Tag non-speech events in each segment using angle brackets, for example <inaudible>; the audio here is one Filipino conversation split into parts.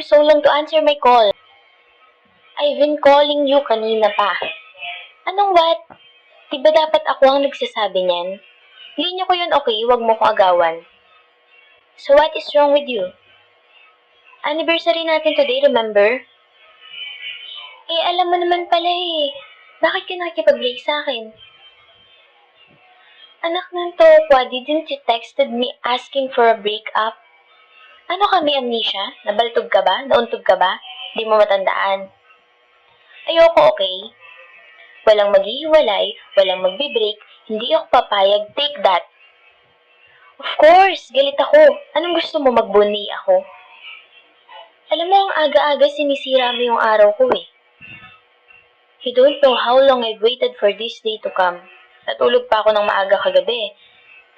you so long to answer my call? I've been calling you kanina pa. Anong what? Di ba dapat ako ang nagsasabi niyan? Linya ko yun okay, wag mo ko agawan. So what is wrong with you? Anniversary natin today, remember? Eh, alam mo naman pala eh. Bakit ka nakikipag-break sa akin? Anak ng Tokwa, didn't you texted me asking for a breakup? Ano kami, amnesia? Nabaltog ka ba? Nauntog ka ba? Di mo matandaan. Ayoko, okay? Walang maghihiwalay, walang magbe-break, hindi ako papayag, take that. Of course, galit ako. Anong gusto mo, magbuni ako? Alam mo, ang aga-aga sinisira mo yung araw ko eh. You don't know how long I've waited for this day to come. Natulog pa ako ng maaga kagabi.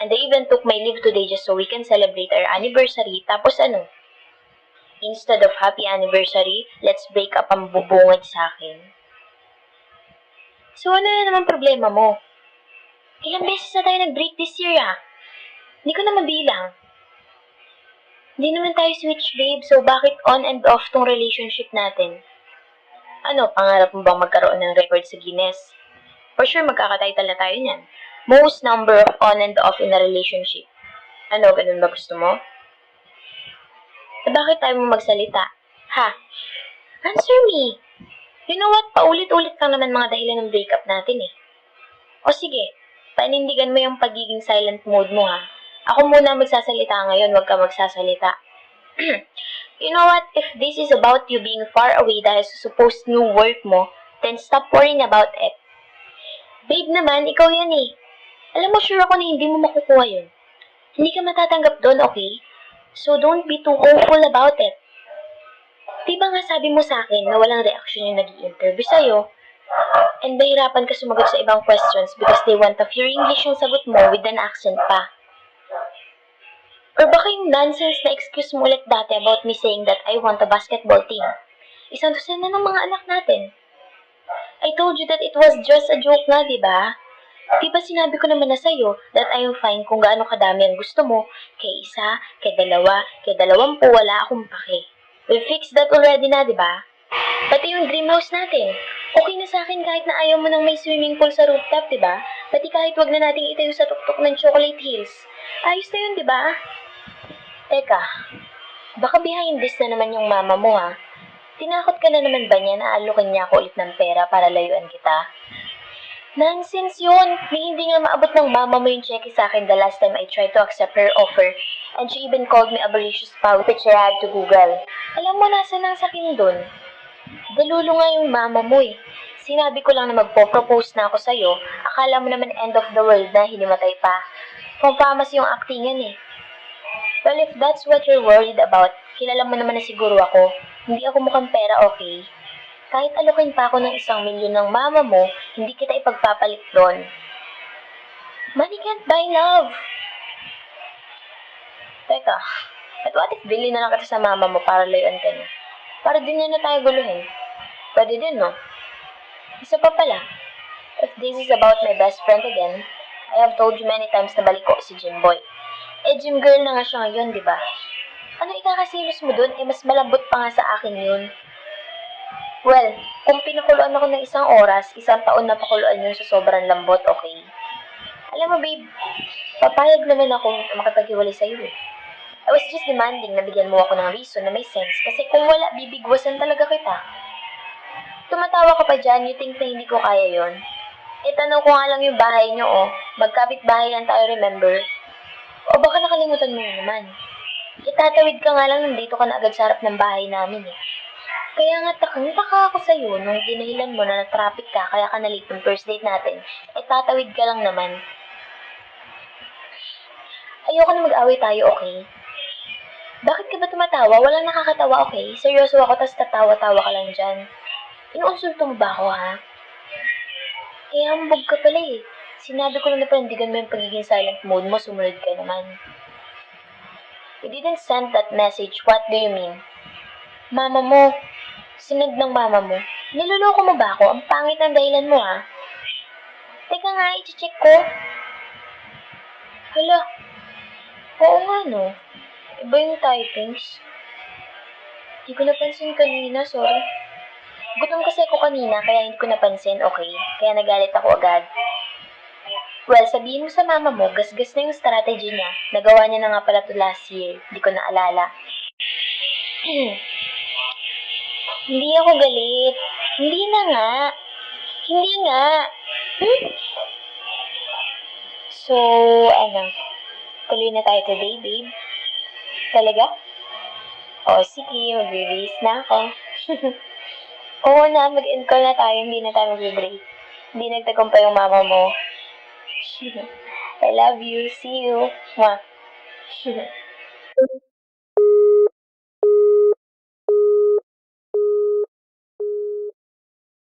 And I even took my leave today just so we can celebrate our anniversary. Tapos ano? Instead of happy anniversary, let's break up ang bubungad sa akin. So ano na naman problema mo? Ilang beses na tayo nag-break this year ah. Hindi ko na mabilang. Hindi naman tayo switch babe, so bakit on and off tong relationship natin? Ano, pangarap mo bang magkaroon ng record sa Guinness? For sure, magkakatitle na tayo niyan. Most number of on and off in a relationship. Ano, ganun ba gusto mo? Eh, bakit tayo mo magsalita? Ha? Answer me! You know what? Paulit-ulit lang naman mga dahilan ng breakup natin eh. O sige, panindigan mo yung pagiging silent mode mo ha. Ako muna magsasalita ngayon, wag ka magsasalita. <clears throat> you know what? If this is about you being far away dahil sa supposed new work mo, then stop worrying about it. Babe naman, ikaw yan eh. Alam mo, sure ako na hindi mo makukuha yun. Hindi ka matatanggap doon, okay? So don't be too hopeful about it. Di ba nga sabi mo sa akin na walang reaction yung nag interview sa'yo? And nahirapan ka sumagot sa ibang questions because they want a pure English yung sagot mo with an accent pa. Or baka yung nonsense na excuse mo ulit dati about me saying that I want a basketball team. Isang dosen na ng mga anak natin. I told you that it was just a joke nga, di ba? Di ba sinabi ko naman na sa'yo that I am fine kung gaano kadami ang gusto mo, kay isa, kay dalawa, kay dalawampu, wala akong pake. We fixed that already na, di ba? Pati yung dream house natin. Okay na sa akin kahit na ayaw mo nang may swimming pool sa rooftop, di ba? Pati kahit wag na nating itayo sa tuktok ng Chocolate Hills. Ayos na yun, di ba? Teka, baka behind this na naman yung mama mo, ha? Tinakot ka na naman ba niya na alukin niya ako ulit ng pera para layuan kita? Nonsense yun! May hindi nga maabot ng mama mo yung cheque sa akin the last time I tried to accept her offer. And she even called me avaricious pa, which I had to Google. Alam mo, nasa nang sakin dun? Dalulo nga yung mama mo eh. Sinabi ko lang na magpo-propose na ako sa'yo. Akala mo naman end of the world na hinimatay pa. Pampamas yung actingan eh. Well, if that's what you're worried about, kilala mo naman na siguro ako. Hindi ako mukhang pera, okay? Kahit alokin pa ako ng isang milyon ng mama mo, hindi kita ipagpapalit doon. Money can't buy love. Teka, at what if bili na lang kita sa mama mo para layuan ka niya? Para din niya na tayo guluhin. Pwede din, no? Isa pa pala, if this is about my best friend again, I have told you many times na balik ko si Jimboy. Eh, gym girl na nga siya ngayon, di ba? Ano ikakasilos mo dun? Eh, mas malambot pa nga sa akin yun. Well, kung pinakuluan ako ng isang oras, isang taon na pakuluan yun sa sobrang lambot, okay? Alam mo, babe, papayag naman ako makipaghiwalay sa'yo eh. I was just demanding na bigyan mo ako ng reason na may sense kasi kung wala, bibigwasan talaga kita. Tumatawa ka pa dyan, you think na hindi ko kaya yon? Eh, tanong ko nga lang yung bahay nyo, oh. Magkapit bahay lang tayo, remember? O baka nakalimutan mo na naman. Itatawid ka nga lang nandito ka na agad sa harap ng bahay namin eh. Kaya nga takang-taka ako sa'yo nung dinahilan mo na na-traffic ka kaya ka na-late yung first date natin. Eh tatawid ka lang naman. Ayoko na mag-away tayo, okay? Bakit ka ba tumatawa? Walang nakakatawa, okay? Seryoso ako, tas tatawa-tawa ka lang dyan. Inuunsulto mo ba ako, ha? Eh, hambog ka pala eh. Sinabi ko lang na panindigan mo yung pagiging silent mode mo, sumunod ka naman. You didn't send that message. What do you mean? Mama mo. Sinad ng mama mo. Niloloko mo ba ako? Ang pangit ng dahilan mo, ha? Teka nga, i-check ko. Hala. Oo nga, no. Iba yung typings. Hindi ko napansin kanina, sorry. Gutom kasi ako kanina, kaya hindi ko napansin, okay? Kaya nagalit ako agad. Well, sabihin mo sa mama mo, gasgas na yung strategy niya. Nagawa niya na nga pala to last year. Hindi ko naalala. <clears throat> Hindi ako galit. Hindi na nga. Hindi nga. Hmm? So, ano? Tuloy na tayo today, babe. Talaga? O, sige, mag-release na ako. <laughs> Oo na, mag-end call na tayo. Hindi na tayo mag-break. Hindi nagtagumpay yung mama mo. <laughs> I love you. See you. Mwah. <laughs>